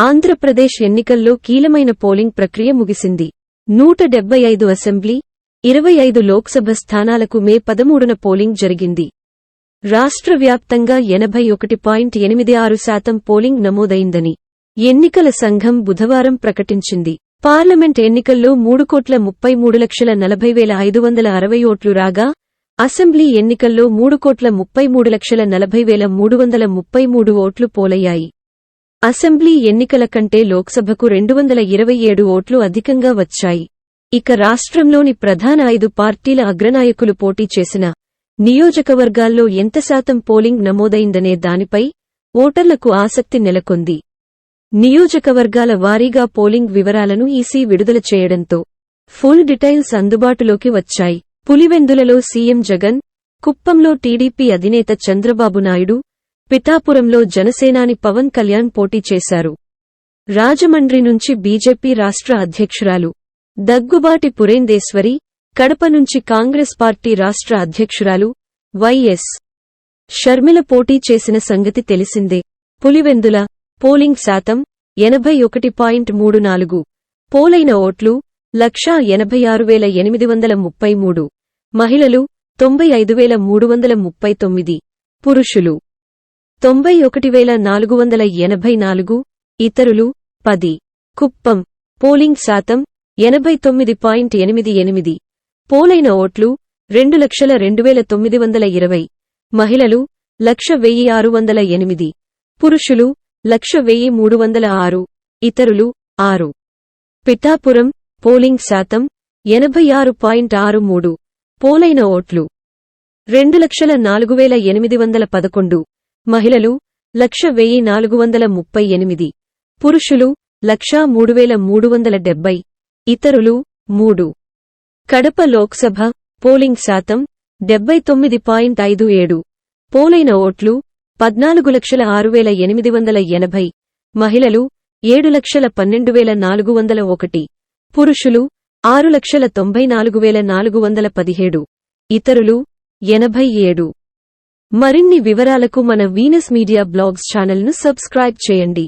ఆంధ్రప్రదేశ్ ఎన్నికల్లో కీలమైన పోలింగ్ ప్రక్రియ ముగిసింది. నూట డెబ్బై ఐదు అసెంబ్లీ ఇరవై ఐదు లోక్సభ స్థానాలకు మే పదమూడున పోలింగ్ జరిగింది. రాష్ట్ర వ్యాప్తంగా ఎనభై ఒకటి పాయింట్ ఎనిమిది ఆరు శాతం పోలింగ్ నమోదైందని ఎన్నికల సంఘం బుధవారం ప్రకటించింది. పార్లమెంట్ ఎన్నికల్లో మూడు కోట్ల ముప్పై మూడు లక్షల నలభై వేల ఐదు వందల అరవై ఓట్లు రాగా అసెంబ్లీ ఎన్నికల్లో మూడు కోట్ల ముప్పై మూడు లక్షల నలభై వేల మూడు వందల ముప్పై మూడు ఓట్లు పోలయ్యాయి. అసెంబ్లీ ఎన్నికల కంటే లోక్సభకు రెండు వందల ఇరవై ఏడు ఓట్లు అధికంగా వచ్చాయి. ఇక రాష్ట్రంలోని ప్రధాన ఐదు పార్టీల అగ్రనాయకులు పోటీ చేసిన నియోజకవర్గాల్లో ఎంత శాతం పోలింగ్ నమోదైందనే దానిపై ఓటర్లకు ఆసక్తి నెలకొంది. నియోజకవర్గాల వారీగా పోలింగ్ వివరాలను ఈసీ విడుదల చేయడంతో ఫుల్ డిటైల్స్ అందుబాటులోకి వచ్చాయి. పులివెందులలో సీఎం జగన్ కుప్పంలో టీడీపీ అధినేత చంద్రబాబు నాయుడు పిఠాపురంలో జనసేనాని పవన్ కళ్యాణ్ పోటీ చేశారు. రాజమండ్రి నుంచి బీజేపీ రాష్ట్ర అధ్యక్షురాలు దగ్గుబాటి పురేందేశ్వరి కడప నుంచి కాంగ్రెస్ పార్టీ రాష్ట్ర అధ్యక్షురాలు వైఎస్ షర్మిల పోటీ చేసిన సంగతి తెలిసిందే. పులివెందుల పోలింగ్ శాతం ఎనభై ఒకటి పాయింట్ మూడు నాలుగు పోలైన ఓట్లు లక్షా ఎనభై ఆరు వేల ఎనిమిది వందల ముప్పై మూడు మహిళలు తొంభై ఐదు వేల మూడు వందల ముప్పై తొమ్మిది పురుషులు తొంభై ఒకటి వేల నాలుగు వందల ఎనభై నాలుగు ఇతరులు పది. కుప్పం. పోలింగ్ శాతం ఎనభై తొమ్మిది పాయింట్ ఎనిమిది ఎనిమిది. పోలైన ఓట్లు రెండు లక్షల రెండు వేల తొమ్మిది వందల ఇరవై. మహిళలు లక్ష వెయ్యి ఆరు వందల ఎనిమిది. పురుషులు లక్ష వెయ్యి మూడు వందల ఆరు. ఇతరులు ఆరు. పిఠాపురం పోలింగ్ శాతం ఎనభై ఆరు పాయింట్ ఆరు మూడు. పోలైన ఓట్లు రెండు లక్షల నాలుగు వేల ఎనిమిది వందల పదకొండు. మహిళలు లక్ష వెయ్యి నాలుగు వందల ముప్పై ఎనిమిది. పురుషులు లక్షా మూడు వేల మూడు వందల డెబ్బై. ఇతరులు మూడు. కడప లోక్సభ పోలింగ్ శాతం డెబ్బై తొమ్మిది పాయింట్ ఐదు ఏడు. పోలైన ఓట్లు పద్నాలుగు లక్షల ఆరు వేల ఎనిమిది వందల ఎనభై. మహిళలు ఏడు లక్షల పన్నెండు వేల నాలుగు వందల ఒకటి. పురుషులు ఆరు లక్షల తొంభై నాలుగు వేల నాలుగు వందల పదిహేడు. ఇతరులు ఎనభై ఏడు. మరిన్ని వివరాలకు మన వీనస్ మీడియా బ్లాగ్స్ ఛానల్ను సబ్స్క్రైబ్ చేయండి.